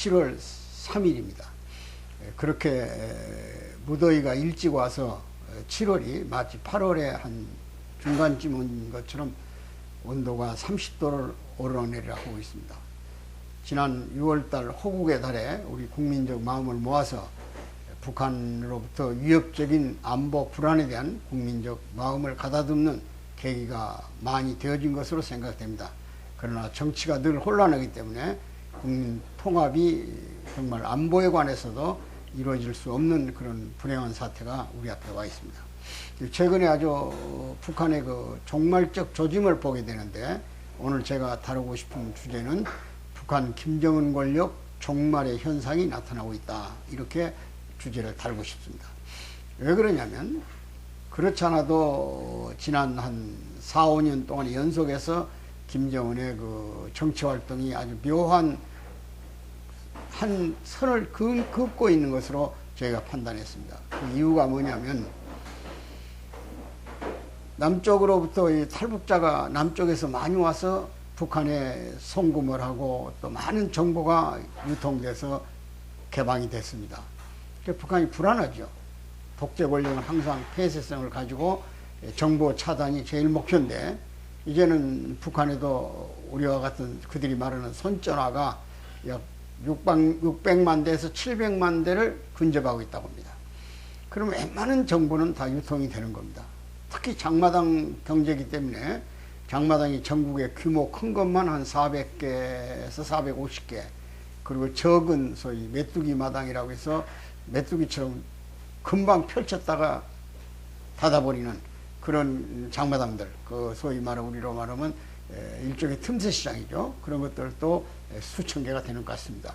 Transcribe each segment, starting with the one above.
7월 3일입니다. 그렇게 무더위가 일찍 와서 7월이 마치 8월의 한 중간쯤인 것처럼 온도가 30도를 오르내리라 하고 있습니다. 지난 6월달 호국의 달에 우리 국민적 마음을 모아서 북한으로부터 위협적인 안보 불안에 대한 국민적 마음을 가다듬는 계기가 많이 되어진 것으로 생각됩니다. 그러나 정치가 늘 혼란하기 때문에 국민 통합이 정말 안보에 관해서도 이루어질 수 없는 그런 불행한 사태가 우리 앞에 와 있습니다. 최근에 아주 북한의 그 종말적 조짐을 보게 되는데 오늘 제가 다루고 싶은 주제는 북한 김정은 권력 종말의 현상이 나타나고 있다. 이렇게 주제를 다루고 싶습니다. 왜 그러냐면 그렇지 않아도 지난 한 4, 5년 동안 연속해서 김정은의 그 정치 활동이 아주 묘한 한 선을 긋고 있는 것으로 저희가 판단했습니다. 그 이유가 뭐냐면 남쪽으로부터 이 탈북자가 남쪽에서 많이 와서 북한에 송금을 하고 또 많은 정보가 유통돼서 개방이 됐습니다. 북한이 불안하죠. 독재 권력은 항상 폐쇄성을 가지고 정보 차단이 제일 목표인데 이제는 북한에도 우리와 같은 그들이 말하는 손전화가 약 600만 대에서 700만 대를 근접하고 있다고 합니다. 그럼 웬만한 정보는 다 유통이 되는 겁니다. 특히 장마당 경제이기 때문에 장마당이 전국에 규모 큰 것만 한 400개에서 450개 그리고 적은 소위 메뚜기 마당이라고 해서 메뚜기처럼 금방 펼쳤다가 닫아버리는 그런 장마당들 그 소위 말하 우리로 말하면 일종의 틈새 시장이죠. 그런 것들도 수천 개가 되는 것 같습니다.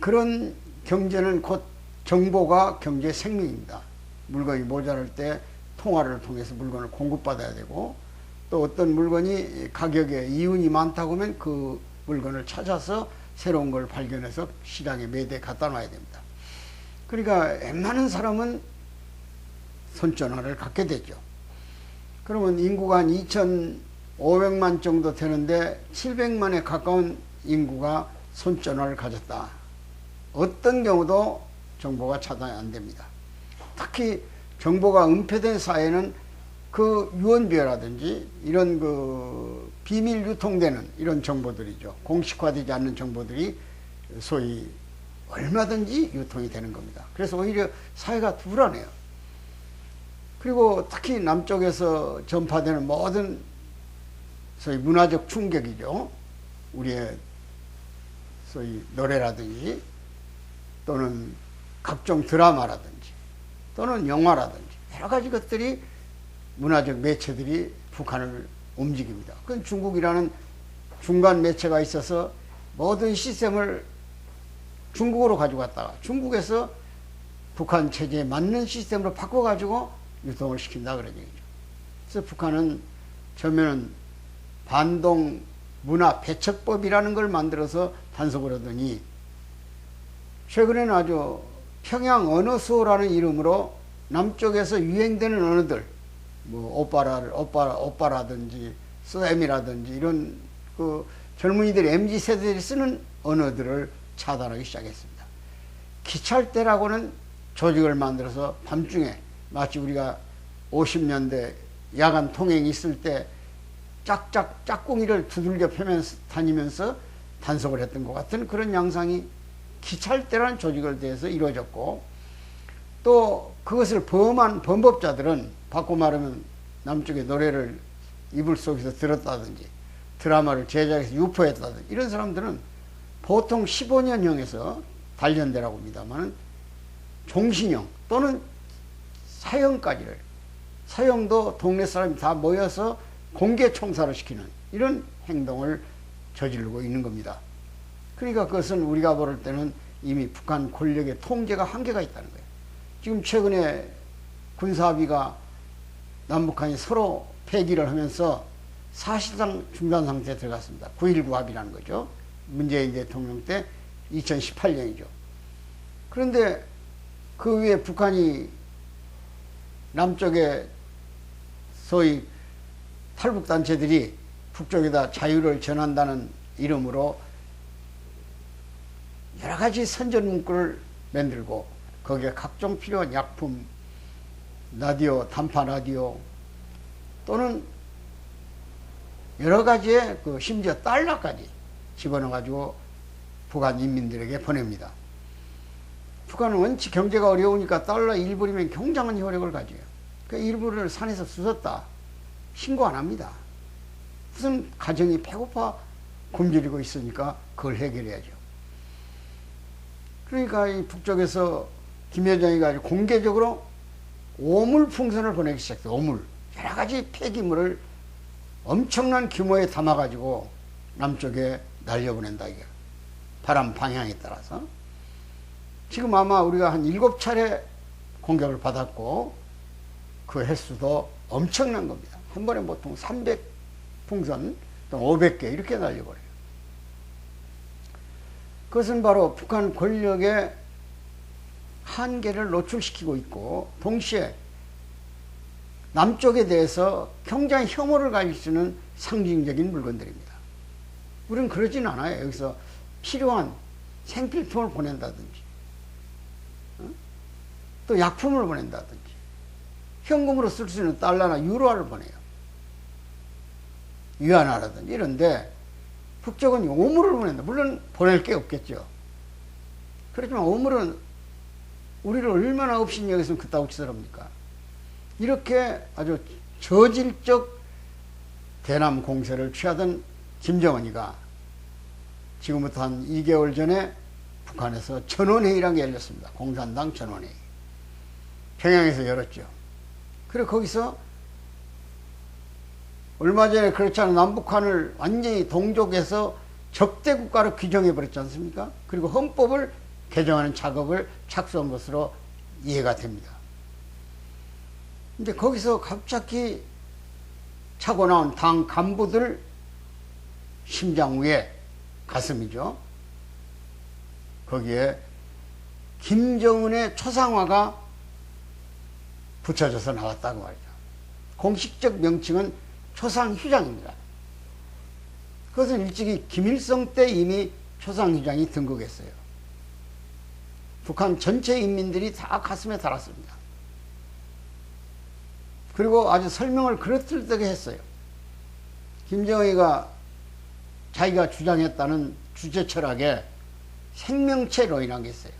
그런 경제는 곧 정보가 경제 생명입니다. 물건이 모자랄 때 통화를 통해서 물건을 공급받아야 되고 또 어떤 물건이 가격에 이윤이 많다고 하면 그 물건을 찾아서 새로운 걸 발견해서 시장에 매대에 갖다 놔야 됩니다. 그러니까 웬만한 사람은 손전화를 갖게 되죠. 그러면 인구가 한 2,500만 정도 되는데 700만에 가까운 인구가 손전화를 가졌다. 어떤 경우도 정보가 차단이 안 됩니다. 특히 정보가 은폐된 사회는 그 유언비어라든지 이런 그 비밀 유통되는 이런 정보들이죠. 공식화되지 않는 정보들이 소위 얼마든지 유통이 되는 겁니다. 그래서 오히려 사회가 불안해요. 그리고 특히 남쪽에서 전파되는 모든 소위 문화적 충격이죠. 우리의 소위 노래라든지 또는 각종 드라마라든지 또는 영화라든지 여러 가지 것들이 문화적 매체들이 북한을 움직입니다. 그건 중국이라는 중간 매체가 있어서 모든 시스템을 중국으로 가져갔다가 중국에서 북한 체제에 맞는 시스템으로 바꿔가지고 유통을 시킨다 그런 얘기죠. 그래서 북한은 처음에는 반동 문화 배척법이라는 걸 만들어서 단속을 하더니 최근에는 아주 평양 언어 수호라는 이름으로 남쪽에서 유행되는 언어들 뭐 오빠라 오빠 오빠라든지 쌤이라든지 이런 그 젊은이들 mz 세대들이 쓰는 언어들을 차단하기 시작했습니다. 기찰대라고는 조직을 만들어서 밤중에 마치 우리가 50년대 야간 통행이 있을 때 짝짝 짝꿍이를 두들겨 펴면서 다니면서 단속을 했던 것 같은 그런 양상이 기찰대라는 조직을 대해서 이루어졌고 또 그것을 범한 범법자들은 바꿔 말하면 남쪽의 노래를 이불 속에서 들었다든지 드라마를 제작해서 유포했다든지 이런 사람들은 보통 15년형에서 단련되라고 합니다만 종신형 또는 사형까지를 사형도 동네 사람이 다 모여서 공개 총사를 시키는 이런 행동을 저지르고 있는 겁니다. 그러니까 그것은 우리가 볼 때는 이미 북한 권력의 통제가 한계가 있다는 거예요. 지금 최근에 군사합의가 남북한이 서로 폐기를 하면서 사실상 중단 상태에 들어갔습니다. 9.19 합의라는 거죠. 문재인 대통령 때 2018년이죠. 그런데 그 위에 북한이 남쪽에 소위 탈북단체들이 북쪽에다 자유를 전한다는 이름으로 여러 가지 선전 문구를 만들고 거기에 각종 필요한 약품, 라디오, 단파 라디오 또는 여러 가지의 그 심지어 달러까지 집어넣어 가지고 북한 인민들에게 보냅니다. 북한은 원치 경제가 어려우니까 달러 1불이면 굉장한 효력을 가져요. 그 1불을 산에서 주웠다. 신고 안 합니다. 무슨 가정이 배고파 굶주리고 있으니까 그걸 해결해야죠. 그러니까 이 북쪽에서 김여정이 가지고 공개적으로 오물 풍선을 보내기 시작해요. 오물. 여러 가지 폐기물을 엄청난 규모에 담아가지고 남쪽에 날려보낸다, 이게. 바람 방향에 따라서. 지금 아마 우리가 한 일곱 차례 공격을 받았고, 그 횟수도 엄청난 겁니다. 한 번에 보통 300 풍선, 또 500개 이렇게 날려버려요. 그것은 바로 북한 권력의 한계를 노출시키고 있고, 동시에 남쪽에 대해서 굉장히 혐오를 가질 수 있는 상징적인 물건들입니다. 우리는 그러진 않아요. 여기서 필요한 생필품을 보낸다든지, 어? 또 약품을 보낸다든지, 현금으로 쓸 수 있는 달러나 유로화를 보내요. 위안화라든지 이런데 북쪽은 오물을 보낸다. 물론 보낼 게 없겠죠. 그렇지만 오물은 우리를 얼마나 없인 여기서 그따구 치더랍니까? 이렇게 아주 저질적 대남 공세를 취하던 김정은이가 지금부터 한 2개월 전에 북한에서 전원회의라는 게 열렸습니다. 공산당 전원회의. 평양에서 열었죠. 그리고 거기서 얼마 전에 그렇지 않은 남북한을 완전히 동족에서 적대 국가로 규정해 버렸지 않습니까? 그리고 헌법을 개정하는 작업을 착수한 것으로 이해가 됩니다. 근데 거기서 갑자기 차고 나온 당 간부들 심장 위에 가슴이죠. 거기에 김정은의 초상화가 붙여져서 나왔다고 말이죠. 공식적 명칭은 초상휴장입니다. 그것은 일찍이 김일성 때 이미 초상휴장이 등극했어요. 북한 전체 인민들이 다 가슴에 달았습니다. 그리고 아주 설명을 그럴듯하게 했어요. 김정희가 자기가 주장했다는 주제 철학에 생명체론이라는 게 있어요.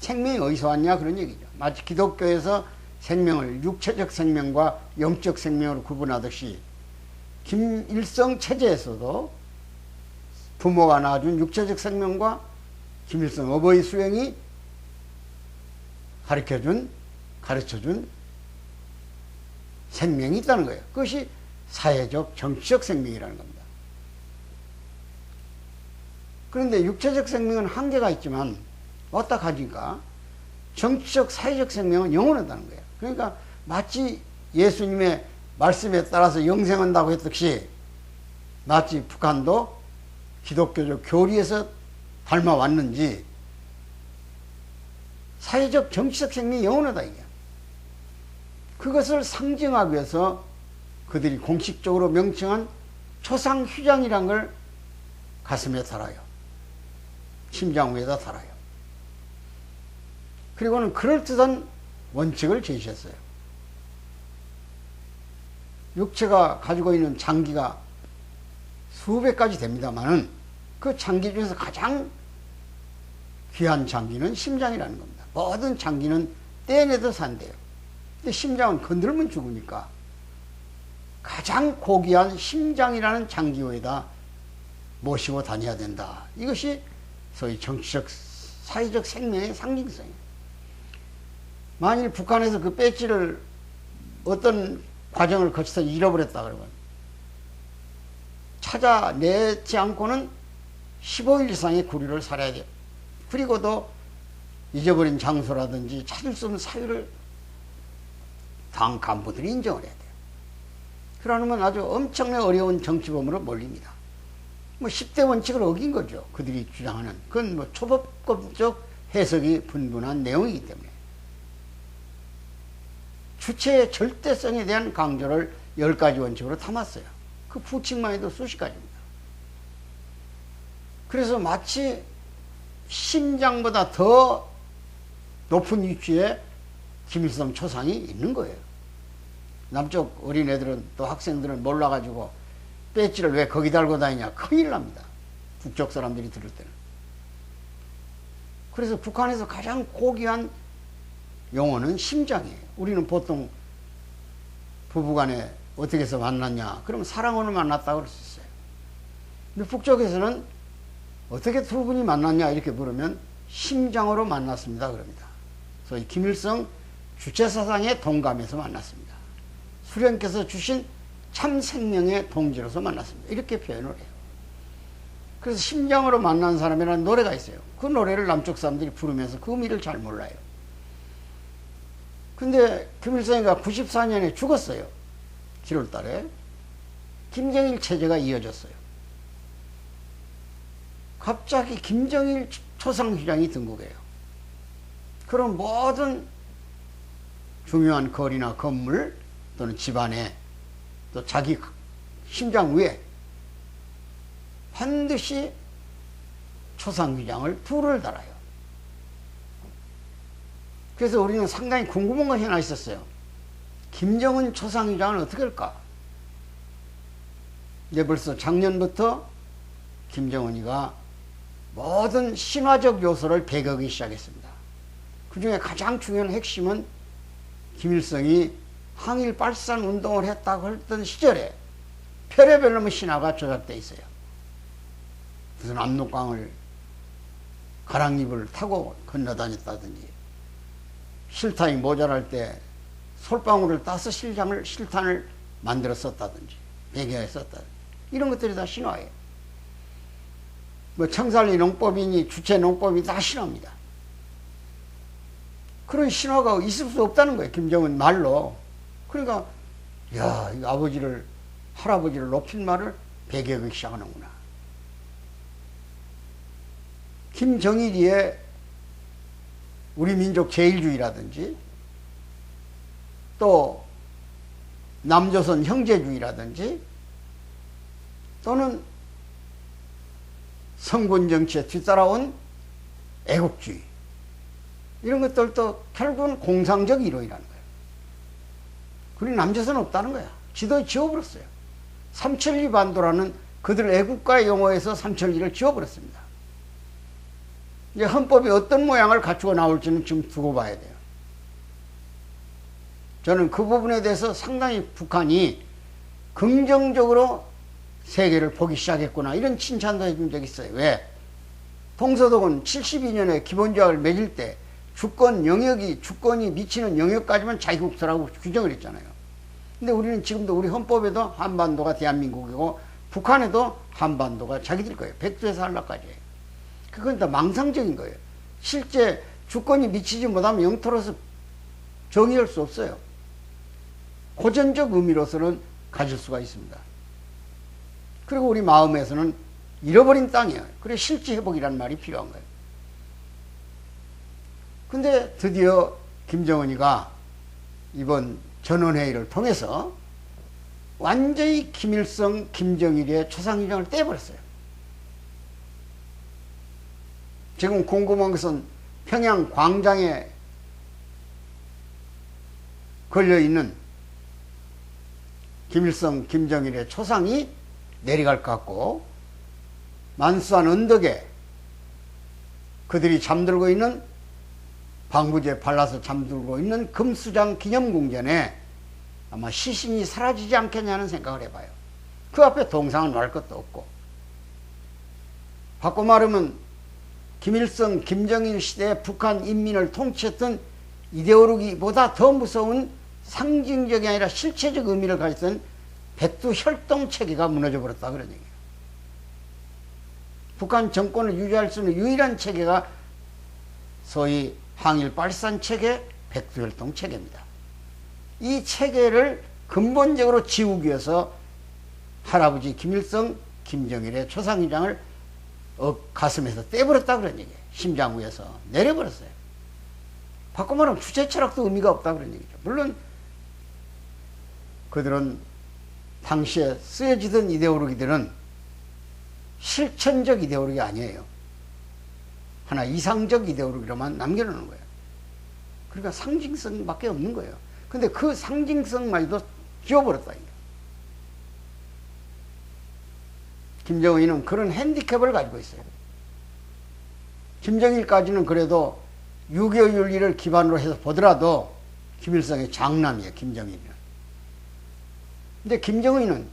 생명이 어디서 왔냐 그런 얘기죠. 마치 기독교에서 생명을 육체적 생명과 영적 생명으로 구분하듯이 김일성 체제에서도 부모가 낳아준 육체적 생명과 김일성 어버이 수행이 가르쳐준 가르쳐준 생명이 있다는 거예요. 그것이 사회적 정치적 생명이라는 겁니다. 그런데 육체적 생명은 한계가 있지만 어디다 가니까 정치적 사회적 생명은 영원하다는 거예요. 그러니까 마치 예수님의 말씀에 따라서 영생한다고 했듯이 마치 북한도 기독교적 교리에서 닮아왔는지 사회적 정치적 생명이 영원하다 이게. 그것을 상징하기 위해서 그들이 공식적으로 명칭한 초상휴장이란 걸 가슴에 달아요. 심장 위에다 달아요. 그리고는 그럴듯한 원칙을 제시했어요. 육체가 가지고 있는 장기가 수백 가지 됩니다만은 그 장기 중에서 가장 귀한 장기는 심장이라는 겁니다. 모든 장기는 떼내도 산대요. 근데 심장은 건들면 죽으니까 가장 고귀한 심장이라는 장기호에다 모시고 다녀야 된다. 이것이 소위 정치적, 사회적 생명의 상징성이에요. 만일 북한에서 그 배지를 어떤 과정을 거쳐서 잃어버렸다 그러면 찾아내지 않고는 15일 이상의 구류를 살아야 돼요. 그리고도 잊어버린 장소라든지 찾을 수 없는 사유를 당 간부들이 인정을 해야 돼요. 그러면 아주 엄청나게 어려운 정치범으로 몰립니다. 뭐 10대 원칙을 어긴 거죠. 그들이 주장하는. 그건 뭐 초법적 해석이 분분한 내용이기 때문에. 주체의 절대성에 대한 강조를 열 가지 원칙으로 담았어요. 그 부칙만 해도 수십 가지입니다. 그래서 마치 심장보다 더 높은 위치에 김일성 초상이 있는 거예요. 남쪽 어린애들은 또 학생들은 몰라가지고 배지를 왜 거기 달고 다니냐 큰일 납니다. 북쪽 사람들이 들을 때는. 그래서 북한에서 가장 고귀한 용어는 심장이에요. 우리는 보통 부부간에 어떻게 해서 만났냐? 그러면 사랑으로 만났다고 그럴 수 있어요. 근데 북쪽에서는 어떻게 두 분이 만났냐? 이렇게 물으면 심장으로 만났습니다. 그럽니다. 소위 김일성 주체 사상의 동감에서 만났습니다. 수령께서 주신 참 생명의 동지로서 만났습니다. 이렇게 표현을 해요. 그래서 심장으로 만난 사람이라는 노래가 있어요. 그 노래를 남쪽 사람들이 부르면서 그 의미를 잘 몰라요. 근데 김일성이가 94년에 죽었어요. 7월 달에. 김정일 체제가 이어졌어요. 갑자기 김정일 초상휘장이 등극해요. 그럼 모든 중요한 거리나 건물 또는 집안에 또 자기 심장 위에 반드시 초상휘장을 둘을 달아요. 그래서 우리는 상당히 궁금한 것이 하나 있었어요. 김정은 초상휘장은 어떻게 할까? 이제 벌써 작년부터 김정은이가 모든 신화적 요소를 배격하기 시작했습니다. 그 중에 가장 중요한 핵심은 김일성이 항일 발산 운동을 했다고 했던 시절에 별의별 놈의 신화가 조작되어 있어요. 무슨 압록강을 가랑잎을 타고 건너다녔다든지 실탄이 모자랄 때 솔방울을 따서 실장을 실탄을 만들어 썼다든지 배경에 썼다든지 이런 것들이 다 신화예요. 뭐 청산리 농법이니 주체 농법이 다 신화입니다. 그런 신화가 있을 수 없다는 거예요. 김정은 말로. 그러니까 야, 이 아버지를 할아버지를 높인 말을 배격하기 시작하는구나. 김정일이의 우리 민족 제일주의라든지 또 남조선 형제주의라든지 또는 성군 정치에 뒤따라온 애국주의 이런 것들도 결국은 공상적 이론이라는 거예요. 그리 남조선 없다는 거야. 지도에 지워버렸어요. 삼천리 반도라는 그들 애국가 용어에서 삼천리를 지워버렸습니다. 이제 헌법이 어떤 모양을 갖추고 나올지는 지금 두고 봐야 돼요. 저는 그 부분에 대해서 상당히 북한이 긍정적으로 세계를 보기 시작했구나 이런 칭찬도 해준 적이 있어요. 왜? 동서독은 72년에 기본조약을 맺을 때 주권 영역이 주권이 미치는 영역까지만 자유국서라고 규정을 했잖아요. 근데 우리는 지금도 우리 헌법에도 한반도가 대한민국이고 북한에도 한반도가 자기들 거예요. 백두에서 한라까지. 그건 다 망상적인 거예요. 실제 주권이 미치지 못하면 영토로서 정의할 수 없어요. 고전적 의미로서는 가질 수가 있습니다. 그리고 우리 마음에서는 잃어버린 땅이에요. 그래 실제 회복이라는 말이 필요한 거예요. 근데 드디어 김정은이가 이번 전원회의를 통해서 완전히 김일성, 김정일의 초상위장을 떼버렸어요. 지금 궁금한 것은 평양 광장에 걸려있는 김일성, 김정일의 초상이 내려갈 것 같고 만수한 언덕에 그들이 잠들고 있는 방부제 발라서 잠들고 있는 금수장 기념궁전에 아마 시신이 사라지지 않겠냐는 생각을 해봐요. 그 앞에 동상을 놓을 것도 없고 바꿔 말하면 김일성, 김정일 시대에 북한 인민을 통치했던 이데올로기보다 더 무서운 상징적이 아니라 실체적 의미를 가졌던 백두 혈동 체계가 무너져 버렸다 그런 얘기예요. 북한 정권을 유지할 수 있는 유일한 체계가 소위 항일 발산 체계, 백두 혈동 체계입니다. 이 체계를 근본적으로 지우기 위해서 할아버지 김일성, 김정일의 초상위장을 어, 가슴에서 떼버렸다 그런 얘기예요. 심장 위에서 내려버렸어요. 바꿔 말하면 주체 철학도 의미가 없다 그런 얘기죠. 물론 그들은 당시에 쓰여지던 이데올로기들은 실천적 이데올로기 아니에요. 하나 이상적 이데올로기로만 남겨놓는 거예요. 그러니까 상징성밖에 없는 거예요. 근데 그 상징성만도 지워버렸다. 이거. 김정은이는 그런 핸디캡을 가지고 있어요. 김정일까지는 그래도 유교 윤리를 기반으로 해서 보더라도 김일성의 장남이에요, 김정일이는. 근데 김정은이는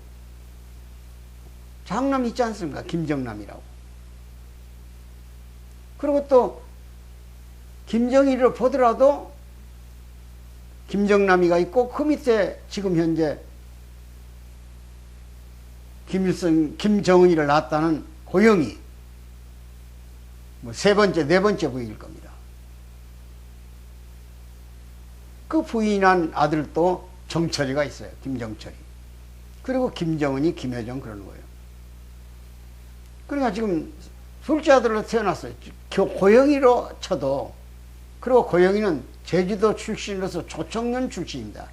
장남 있지 않습니까? 김정남이라고. 그리고 또 김정일을 보더라도 김정남이가 있고 그 밑에 지금 현재 김일성, 김정은이를 낳았다는 고영이 뭐 세 번째, 네 번째 부인일 겁니다. 그 부인한 아들도 정철이가 있어요. 김정철이. 그리고 김정은이, 김여정 그러는 거예요. 그러니까 지금 둘째 아들로 태어났어요. 교- 고영이로 쳐도 그리고 고영이는 제주도 출신으로서 조청년 출신입니다.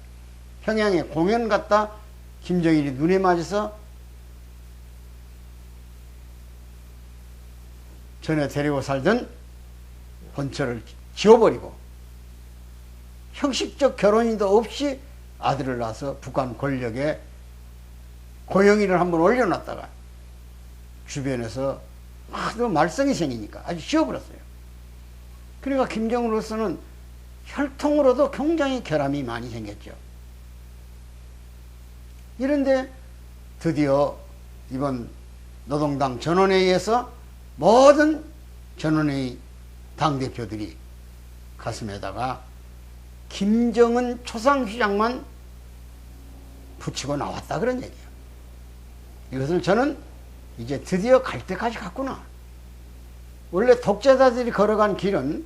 평양에 공연 갔다 김정일이 눈에 맞아서 전에 데리고 살던 본처를 지워버리고 형식적 결혼도 없이 아들을 낳아서 북한 권력에 고영이를 한번 올려놨다가 주변에서 하도 말썽이 생기니까 아주 지워버렸어요. 그러니까 김정으로서는 혈통으로도 굉장히 결함이 많이 생겼죠. 이런데 드디어 이번 노동당 전원회의에서 모든 전원회의 당대표들이 가슴에다가 김정은 초상휘장만 붙이고 나왔다 그런 얘기예요. 이것을 저는 이제 드디어 갈 때까지 갔구나. 원래 독재자들이 걸어간 길은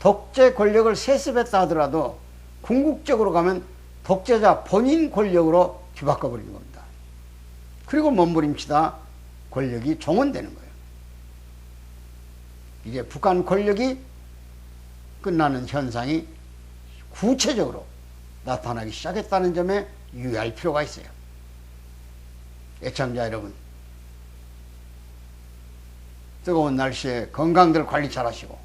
독재 권력을 세습했다 하더라도 궁극적으로 가면 독재자 본인 권력으로 뒤바꿔 버리는 겁니다. 그리고 몸부림치다 권력이 종언되는 거예요. 이제 북한 권력이 끝나는 현상이 구체적으로 나타나기 시작했다는 점에 유의할 필요가 있어요. 애청자 여러분, 뜨거운 날씨에 건강들 관리 잘 하시고,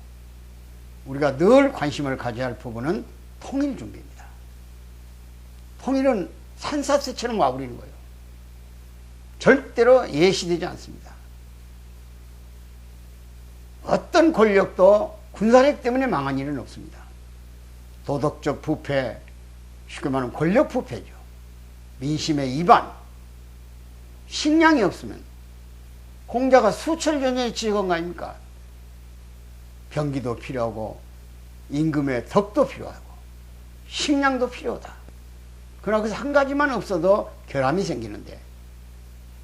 우리가 늘 관심을 가져야 할 부분은 통일 준비입니다. 통일은 산사태처럼 와버리는 거예요. 절대로 예시되지 않습니다. 어떤 권력도 군사력 때문에 망한 일은 없습니다. 도덕적 부패, 쉽게 말하면 권력 부패죠. 민심의 이반, 식량이 없으면 공자가 수천 년 전에 지은 거 아닙니까? 병기도 필요하고 임금의 덕도 필요하고 식량도 필요하다. 그러나 그래서 한 가지만 없어도 결함이 생기는데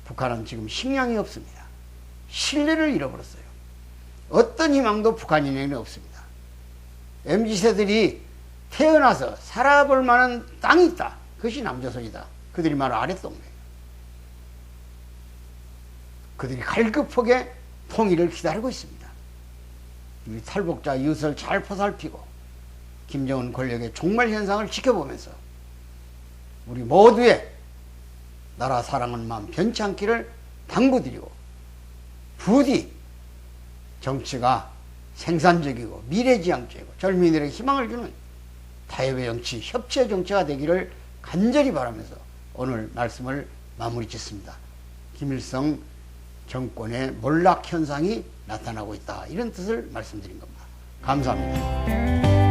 북한은 지금 식량이 없습니다. 신뢰를 잃어버렸어요. 어떤 희망도 북한인에게는 없습니다. MZ세들이 태어나서 살아볼 만한 땅이 있다. 그것이 남조선이다. 그들이 말 아랫동네예요. 그들이 갈급하게 통일을 기다리고 있습니다. 이 탈북자 이웃을 잘 포살피고 김정은 권력의 종말 현상을 지켜보면서 우리 모두의 나라 사랑하는 마음 변치 않기를 당부드리고 부디 정치가 생산적이고 미래지향적이고 젊은이들에게 희망을 주는 타협의 정치, 협치의 정치가 되기를 간절히 바라면서 오늘 말씀을 마무리 짓습니다. 김일성 정권의 몰락 현상이 나타나고 있다. 이런 뜻을 말씀드린 겁니다. 감사합니다.